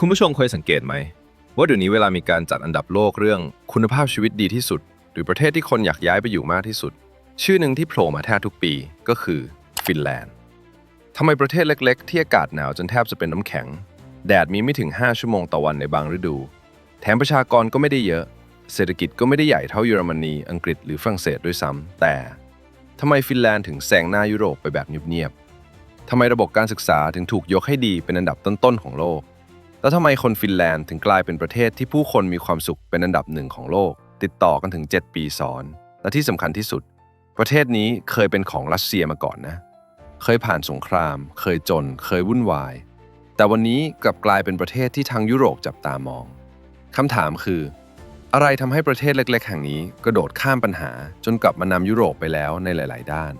คุณผู้ชมเคยสังเกตไหม ว่าเดี๋ยวนี้เวลามีการจัดอันดับโลกเรื่องคุณภาพชีวิตดีที่สุด หรือประเทศที่คนอยากย้ายไปอยู่มากที่สุด ชื่อหนึ่งที่โผล่มาแทบทุกปีก็คือฟินแลนด์ทำไมประเทศเล็ก ๆ ที่อากาศหนาวจนแทบจะเป็นน้ำแข็ง แดดมีไม่ถึง 5 ชั่วโมงต่อวันในบางฤดู แถมประชากรก็ไม่ได้เยอะ เศรษฐกิจก็ไม่ได้ใหญ่เท่าเยอรมนี อังกฤษหรือฝรั่งเศสด้วยซ้ำแต่ทำไมฟินแลนด์ถึงแซงหน้ายุโรปไปแบบเงียบๆทำไมระบบการศึกษาถึงถูกยกให้ดีเป็นอันดับต้นๆของโลก แล้วทำไมคนฟินแลนด์ถึงกลายเป็นประเทศที่ผู้คนมีความสุขเป็นอันดับหนึ่งของโลก ติดต่อกันถึง 7 ปีซ้อน และที่สำคัญที่สุด ประเทศนี้เคยเป็นของรัสเซียมาก่อนนะ เคยผ่านสงคราม เคยจน เคยวุ่นวาย แต่วันนี้กลับกลายเป็นประเทศที่ทางยุโรปจับตามองคำถามคือ อะไรทำให้ประเทศเล็ก ๆ แห่งนี้กระโดดข้ามปัญหา จนกลับมานำยุโรปไปแล้วในหลาย ๆ ด้าน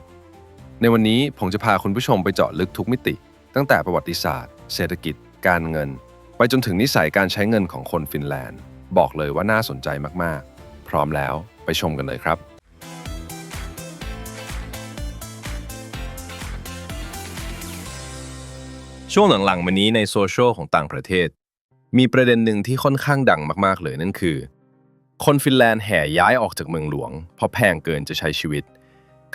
ในวันนี้ผมจะพาคุณผู้ชมไปเจาะลึกทุกมิติ ตั้งแต่ประวัติศาสตร์ เศรษฐกิจ การเงิน ไปจนถึงนิสัยการใช้เงินของคนฟินแลนด์ บอกเลยว่าน่าสนใจมากๆ พร้อมแล้วไปชมกันเลยครับ ช่วงหลังๆมานี้ในโซเชียลของต่างประเทศ มีประเด็นหนึ่งที่ค่อนข้างดังมากๆเลยนั่นคือ คนฟินแลนด์แห่ย้ายออกจากเมืองหลวง เพราะแพงเกินจะใช้ชีวิต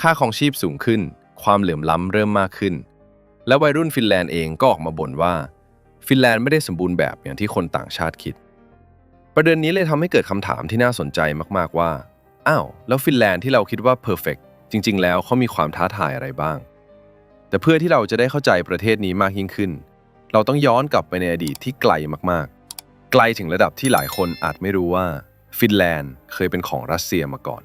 ค่าของชีพสูงขึ้น ความเหลื่อมล้ำเริ่มมากขึ้น และวัยรุ่นฟินแลนด์เองก็ออกมาบ่นว่า ฟินแลนด์ไม่ได้สมบูรณ์แบบอย่างที่คนต่างชาติคิด ประเด็นนี้เลยทำให้เกิดคำถามที่น่าสนใจมากๆว่า อ้าว แล้วฟินแลนด์ที่เราคิดว่าเพอร์เฟกจริง ๆ แล้วเขามีความท้าทายอะไรบ้าง แต่เพื่อที่เราจะได้เข้าใจประเทศนี้มากยิ่งขึ้น เราต้องย้อนกลับไปในอดีตที่ไกลมากๆ ไกลถึงระดับที่หลายคนอาจไม่รู้ว่าฟินแลนด์เคยเป็นของรัสเซียมาก่อน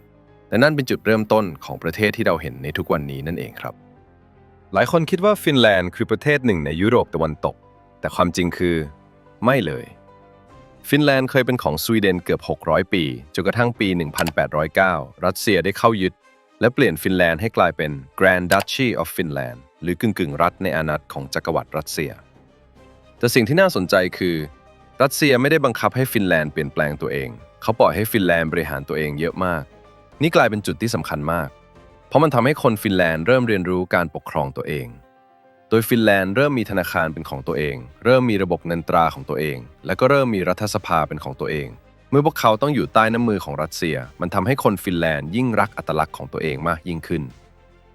แต่นั่นเป็นจุดเริ่มต้นของประเทศที่เราเห็นในทุกวันนี้นั่นเองครับ หลายคนคิดว่าฟินแลนด์คือประเทศหนึ่งในยุโรปตะวันตก แต่ความจริงคือไม่เลย ฟินแลนด์เคยเป็นของสวีเดนเกือบ 600 ปี จนกระทั่งปี 1809 รัสเซียได้เข้ายึด และเปลี่ยนฟินแลนด์ให้กลายเป็น Grand Duchy of Finland หรือกึ่งกึ่งๆรัฐในอาณาจักรของจักรวรรดิรัสเซีย แต่สิ่งที่น่าสนใจคือ รัสเซียไม่ได้บังคับให้ฟินแลนด์เปลี่ยนแปลงตัวเอง เขาปล่อยให้ฟินแลนด์บริหารตัวเองเยอะมาก นี่กลายเป็นจุดที่สำคัญมาก เพราะมันทำให้คนฟินแลนด์เริ่มเรียนรู้การปกครองตัวเอง โดยฟินแลนด์เริ่มมีธนาคารเป็นของตัวเอง เริ่มมีระบบเงินตราของตัวเอง และก็เริ่มมีรัฐสภาเป็นของตัวเอง เมื่อพวกเขาต้องอยู่ใต้น้ำมือของรัสเซีย มันทำให้คนฟินแลนด์ยิ่งรักอัตลักษณ์ของตัวเองมากยิ่งขึ้น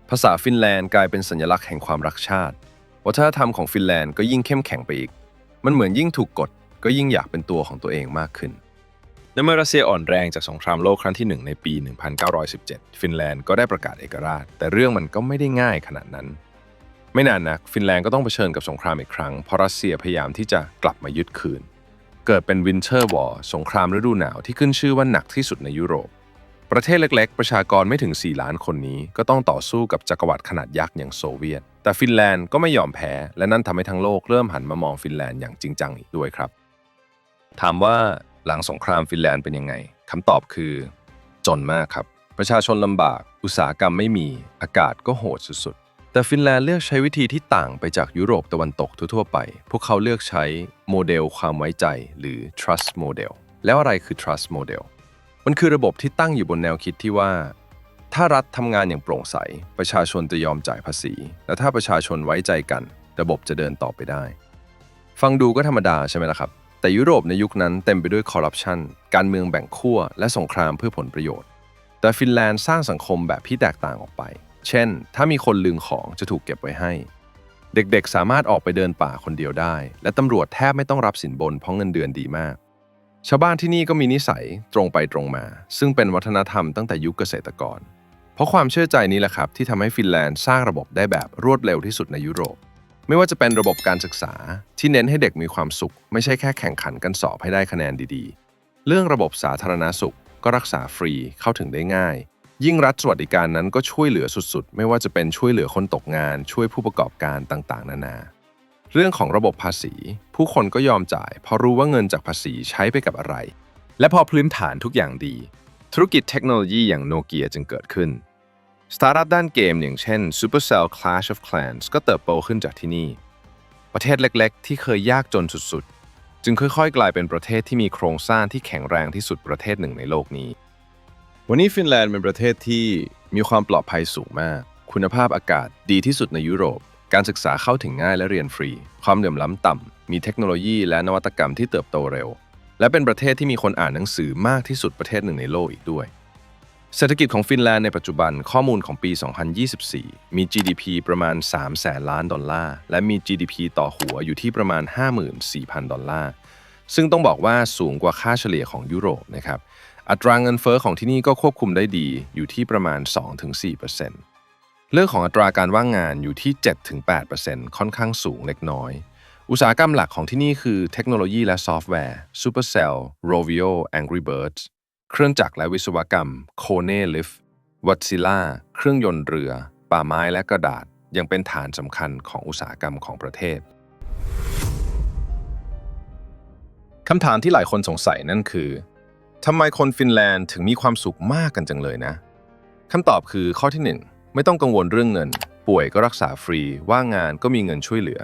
ภาษาฟินแลนด์กลายเป็นสัญลักษณ์แห่งความรักชาติ วัฒนธรรมของฟินแลนด์ก็ยิ่งเข้มแข็งไปอีก มันเหมือนยิ่งถูกกดก็ยิ่งอยากเป็นตัวของตัวเองมากขึ้นและเมื่อรัสเซียอ่อนแรงจากสงครามโลกครั้งที่หนึ่งในปี 1917 ฟินแลนด์ก็ได้ประกาศเอกราช แต่เรื่องมันก็ไม่ได้ง่ายขนาดนั้น ไม่นานนักฟินแลนด์ก็ต้องเผชิญกับสงครามอีกครั้งเพราะรัสเซียพยายามที่จะกลับมายึดคืน เกิดเป็นวินเทอร์วอร์สงครามฤดูหนาวที่ขึ้นชื่อว่าหนักที่สุดในยุโรป ประเทศเล็กๆ ประชากรไม่ถึง 4 ล้านคนนี้ ก็ต้องต่อสู้กับจักรวรรดิขนาดยักษ์อย่างโซเวียต แต่ฟินแลนด์ก็ไม่ยอมแพ้ และนั่นทำให้ทั้งโลกเริ่มหันมามองฟินแลนด์อย่างจริงจังอีกด้วยครับ ถามว่าหลังสงครามฟินแลนด์เป็นยังไงคำตอบคือ จนมากครับ ประชาชนลำบาก อุตสาหกรรมไม่มีอากาศก็โหดสุดๆ แต่ฟินแลนด์เลือกใช้วิธีที่ต่างไปจากยุโรปตะวันตกทั่วๆไป พวกเขาเลือกใช้โมเดลความไว้ใจหรือ trust model แล้วอะไรคือ trust model มันคือระบบที่ตั้งอยู่บนแนวคิดที่ว่า ถ้ารัฐทำงานอย่างโปร่งใส ประชาชนจะยอมจ่ายภาษี และถ้าประชาชนไว้ใจกัน ระบบจะเดินต่อไปได้ ฟังดูก็ธรรมดาใช่ไหมล่ะครับ แต่ยุโรปในยุคนั้นเต็มไปด้วยคอร์รัปชันการเมืองแบ่งขั้วและสงครามเพื่อผลประโยชน์ แต่ฟินแลนด์สร้างสังคมแบบที่แตกต่างออกไป เช่น ถ้ามีคนลืมของจะถูกเก็บไว้ให้ เด็กๆ สามารถออกไปเดินป่าคนเดียวได้ และตำรวจแทบไม่ต้องรับสินบนเพราะเงินเดือนดีมาก ชาวบ้านที่นี่ก็มีนิสัยตรงไปตรงมา ซึ่งเป็นวัฒนธรรมตั้งแต่ยุคเกษตรกร เพราะความเชื่อใจนี้แหละครับที่ทำให้ฟินแลนด์สร้างระบบได้แบบรวดเร็วที่สุดในยุโรป ไม่ว่าจะเป็นระบบการศึกษาที่เน้นให้เด็กมีความสุข ไม่ใช่แค่แข่งขันกันสอบให้ได้คะแนนดีๆ เรื่องระบบสาธารณสุขก็รักษาฟรีเข้าถึงได้ง่าย ยิ่งรัฐสวัสดิการนั้นก็ช่วยเหลือสุดๆ ไม่ว่าจะเป็นช่วยเหลือคนตกงาน ช่วยผู้ประกอบการต่างๆ นานา เรื่องของระบบภาษี ผู้คนก็ยอมจ่าย เพราะรู้ว่าเงินจากภาษีใช้ไปกับอะไร และพอพื้นฐานทุกอย่างดี ธุรกิจเทคโนโลยีอย่างโนเกียจึงเกิดขึ้นสตาร์ทอัพด้านเกมอย่างเช่น Supercell Clash of Clans ก็เติบโตขึ้นจากที่นี่ ประเทศเล็กๆ ที่เคยยากจนสุดๆ จึงค่อยๆ กลายเป็นประเทศที่มีโครงสร้างที่แข็งแรงที่สุดประเทศหนึ่งในโลกนี้ วันนี้ฟินแลนด์เป็นประเทศที่มีความปลอดภัยสูงมาก คุณภาพอากาศดีที่สุดในยุโรป การศึกษาเข้าถึงง่ายและเรียนฟรี ความเหลื่อมล้ำต่ำ มีเทคโนโลยีและนวัตกรรมที่เติบโตเร็ว และเป็นประเทศที่มีคนอ่านหนังสือมากที่สุดประเทศหนึ่งในโลกอีกด้วย เศรษฐกิจของฟินแลนด์ในปัจจุบันข้อมูลของปี 2024 มี GDP ประมาณ3แสนล้านดอลลาร์ และมี GDP ต่อหัวอยู่ที่ประมาณ 54,000 ดอลลาร์ ซึ่งต้องบอกว่าสูงกว่าค่าเฉลี่ยของยุโรปนะครับ อัตราเงินเฟอ้อของที่นี่ก็ควบคุมได้ดีอยู่ที่ประมาณ 2-4%เรื่องของอัตราการว่างงานอยู่ที่ 7-8%ค่อนข้างสูงเล็กน้อย อุตสาหกรรมหลักของที่นี่คือเทคโนโลยีและซอฟต์แวร์ Supercell, Rovio, Angry Birds เครื่องจักรและวิศวกรรม k o n e Lift, Wärtsilä เครื่องยนต์เรือ ป่าไม้และกระดาษ ยังเป็นฐานสำคัญของอุตสาหกรรมของประเทศคำถามที่หลายคนสงสัยนั่นคือ ทำไมคนฟินแลนด์ถึงมีความสุขมากกันจังเลยนะคำตอบคือข้อที่ 1 ไม่ต้องกังวลเรื่องเงิน ป่วยก็รักษาฟรี ว่างงานก็มีเงินช่วยเหลือ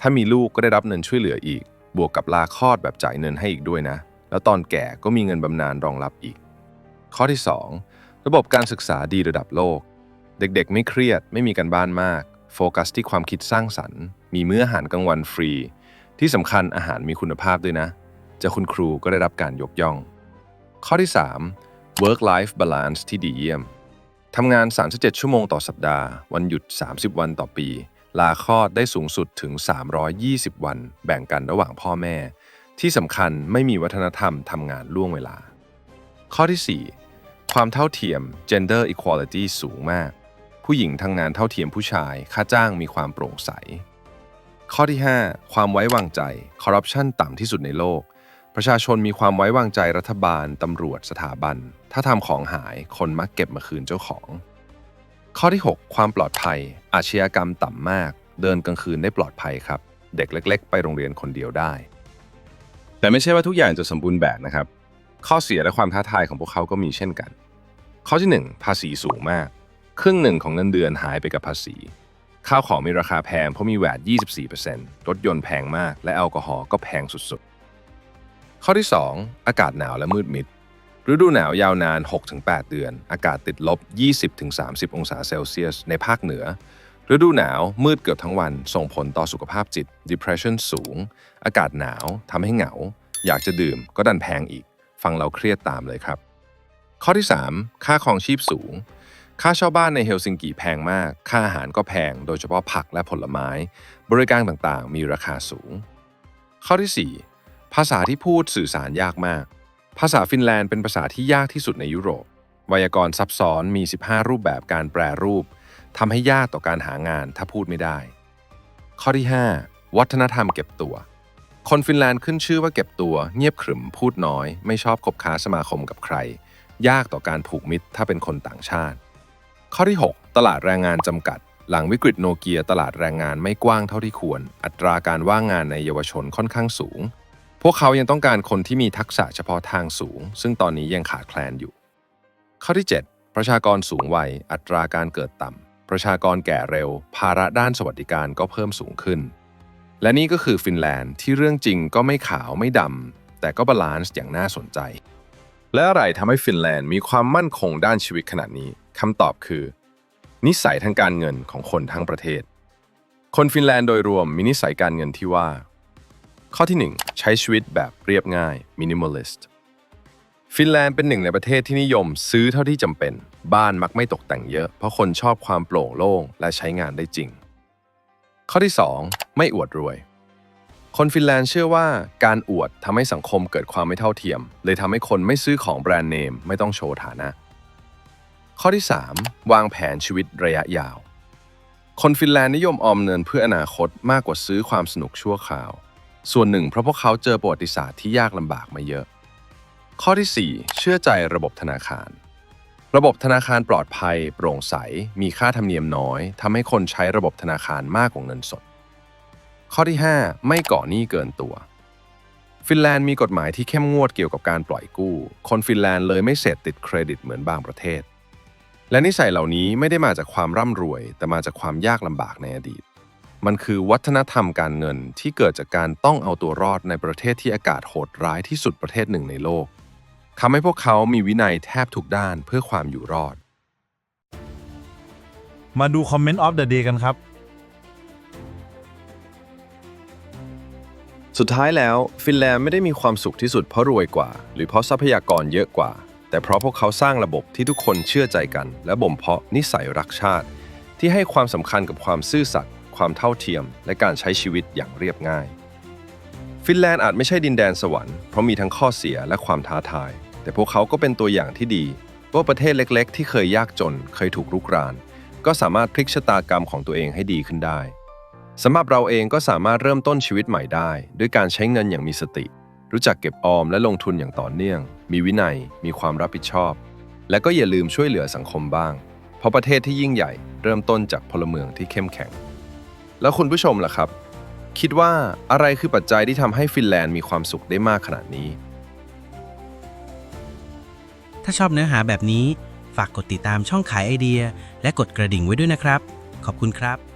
ถ้ามีลูกก็ได้รับเงินช่วยเหลืออีก บวกกับลาคลอดแบบจ่ายเงินให้อีกด้วยนะ แล้วตอนแก่ก็มีเงินบำนาญรองรับอีก ข้อที่ 2 ระบบการศึกษาดีระดับโลก เด็กๆ ไม่เครียด ไม่มีการบ้านมาก โฟกัสที่ความคิดสร้างสรรค์ มีมื้ออาหารกลางวันฟรี ที่สำคัญอาหารมีคุณภาพด้วยนะ จะคุณครูก็ได้รับการยกย่อง ข้อที่ 3 work life balance ที่ดีเยี่ยมทำงาน 37 ชั่วโมงต่อสัปดาห์ วันหยุด 30 วันต่อปี ลาคลอดได้สูงสุดถึง 320 วัน แบ่งกันระหว่างพ่อแม่ ที่สำคัญไม่มีวัฒนธรรมทำงานล่วงเวลา ข้อที่ 4 ความเท่าเทียม gender equality สูงมาก ผู้หญิงทำงานเท่าเทียมผู้ชาย ค่าจ้างมีความโปร่งใส ข้อที่ 5 ความไว้วางใจคอร์รัปชันต่ำที่สุดในโลก ประชาชนมีความไว้วางใจรัฐบาล ตำรวจสถาบัน ถ้าทำของหายคนมักเก็บมาคืนเจ้าของ ข้อที่ 6 ความปลอดภัย อาชญากรรมต่ำมาก เดินกลางคืนได้ปลอดภัยครับ เด็กเล็ก ๆ ไปโรงเรียนคนเดียวได้ แต่ไม่ใช่ว่าทุกอย่างจะสมบูรณ์แบบนะครับ ข้อเสียและความท้าทายของพวกเขาก็มีเช่นกัน ข้อที่ 1 ภาษีสูงมาก ครึ่งหนึ่งของเงินเดือนหายไปกับภาษี ข้าวของมีราคาแพงเพราะมีแวด 24%รถยนต์แพงมาก และแอลกอฮอล์ก็แพงสุดๆ ข้อที่ 2 อากาศหนาวและมืดมิด ฤดูหนาวยาวนาน 6-8 เดือน อากาศติดลบ 20-30 องศาเซลเซียส ในภาคเหนือ ฤดูหนาวมืดเกือบทั้งวัน ส่งผลต่อสุขภาพจิต depression สูง อากาศหนาวทำให้เหงา อยากจะดื่มก็ดันแพงอีก ฟังเราเครียดตามเลยครับ ข้อที่ 3 ค่าครองชีพสูง ค่าเช่าบ้านในเฮลซิงกิแพงมาก ค่าอาหารก็แพง โดยเฉพาะผักและผลไม้ บริการต่างๆ มีราคาสูง ข้อที่ 4 ภาษาที่พูดสื่อสารยากมาก ภาษาฟินแลนด์เป็นภาษาที่ยากที่สุดในยุโรป ไวยากรณ์ซับซ้อนมี 15 รูปแบบการแปรรูปทำให้ยากต่อการหางานถ้าพูดไม่ได้ ข้อที่ 5 วัฒนธรรมเก็บตัว คนฟินแลนด์ขึ้นชื่อว่าเก็บตัว เงียบขรึมพูดน้อย ไม่ชอบคบค้าสมาคมกับใคร ยากต่อการผูกมิตรถ้าเป็นคนต่างชาติ ข้อที่ 6 ตลาดแรงงานจำกัดหลังวิกฤตโนเกียตลาดแรงงานไม่กว้างเท่าที่ควร อัตราการว่างงานในเยาวชนค่อนข้างสูง พวกเขายังต้องการคนที่มีทักษะเฉพาะทางสูง ซึ่งตอนนี้ยังขาดแคลนอยู่ ข้อที่ 7 ประชากรสูงวัย อัตราการเกิดต่ำ ประชากรแก่เร็ว ภาระด้านสวัสดิการก็เพิ่มสูงขึ้น และนี่ก็คือฟินแลนด์ที่เรื่องจริงก็ไม่ขาวไม่ดำ แต่ก็บาลานซ์อย่างน่าสนใจ และอะไรทำให้ฟินแลนด์มีความมั่นคงด้านชีวิตขนาดนี้คำตอบคือ นิสัยทางการเงินของคนทั้งประเทศ คนฟินแลนด์โดยรวมมีนิสัยการเงินที่ว่า ข้อที่ 1 ใช้ชีวิตแบบเรียบง่าย minimalist ฟินแลนด์เป็นหนึ่งในประเทศที่นิยมซื้อเท่าที่จำเป็น บ้านมักไม่ตกแต่งเยอะ เพราะคนชอบความโปร่งโล่งและใช้งานได้จริง ข้อที่ 2 ไม่อวดรวย คนฟินแลนด์เชื่อว่าการอวดทำให้สังคมเกิดความไม่เท่าเทียม เลยทำให้คนไม่ซื้อของแบรนด์เนมไม่ต้องโชว์ฐานะ ข้อที่ 3 วางแผนชีวิตระยะยาว คนฟินแลนด์นิยมออมเงินเพื่ออนาคตมากกว่าซื้อความสนุกชั่วคราว ส่วนหนึ่งเพราะพวกเขาเจอประวัติศาสตร์ที่ยากลำบากมาเยอะ ข้อที่ 4 เชื่อใจระบบธนาคาร ระบบธนาคารปลอดภัย โปร่งใส มีค่าธรรมเนียมน้อยทำให้คนใช้ระบบธนาคารมากกว่าเงินสด ข้อที่ 5 ไม่ก่อหนี้เกินตัว ฟินแลนด์มีกฎหมายที่เข้มงวดเกี่ยวกับการปล่อยกู้ คนฟินแลนด์เลยไม่เสพติดเครดิตเหมือนบางประเทศ และนิสัยเหล่านี้ไม่ได้มาจากความร่ำรวย แต่มาจากความยากลำบากในอดีต มันคือวัฒนธรรมการเงินที่เกิดจากการต้องเอาตัวรอดในประเทศที่อากาศโหดร้ายที่สุดประเทศหนึ่งในโลกทำให้พวกเขามีวินัยแทบทุกด้านเพื่อความอยู่รอด มาดูคอมเมนต์ออฟเดอะเดยกันครับ สุดท้ายแล้วฟินแลนด์ไม่ได้มีความสุขที่สุดเพราะรวยกว่า หรือเพราะทรัพยากรเยอะกว่า แต่เพราะพวกเขาสร้างระบบที่ทุกคนเชื่อใจกัน และบ่มเพาะนิสัยรักชาติ ที่ให้ความสำคัญกับความซื่อสัตย ความเท่าเทียม และการใช้ชีวิตอย่างเรียบง่าย ฟินแลนด์อาจไม่ใช่ดินแดนสวรรค์เพราะมีทั้งข้อเสียและความท้าทาย แต่พวกเขาก็เป็นตัวอย่างที่ดี ว่าประเทศเล็ก ๆ ที่เคยยากจน เคยถูกรุกราน ก็สามารถพลิกชะตากรรมของตัวเองให้ดีขึ้นได้สำหรับเราเองก็สามารถเริ่มต้นชีวิตใหม่ได้ ด้วยการใช้เงินอย่างมีสติ รู้จักเก็บออมและลงทุนอย่างต่อเนื่อง มีวินัย มีความรับผิดชอบ และก็อย่าลืมช่วยเหลือสังคมบ้าง เพราะประเทศที่ยิ่งใหญ่เริ่มต้นจากพลเมืองที่เข้มแข็ง แล้วคุณผู้ชมล่ะครับ คิดว่าอะไรคือปัจจัยที่ทำให้ฟินแลนด์มีความสุขได้มากขนาดนี้ ถ้าชอบเนื้อหาแบบนี้ ฝากกดติดตามช่องขายไอเดีย และกดกระดิ่งไว้ด้วยนะครับ ขอบคุณครับ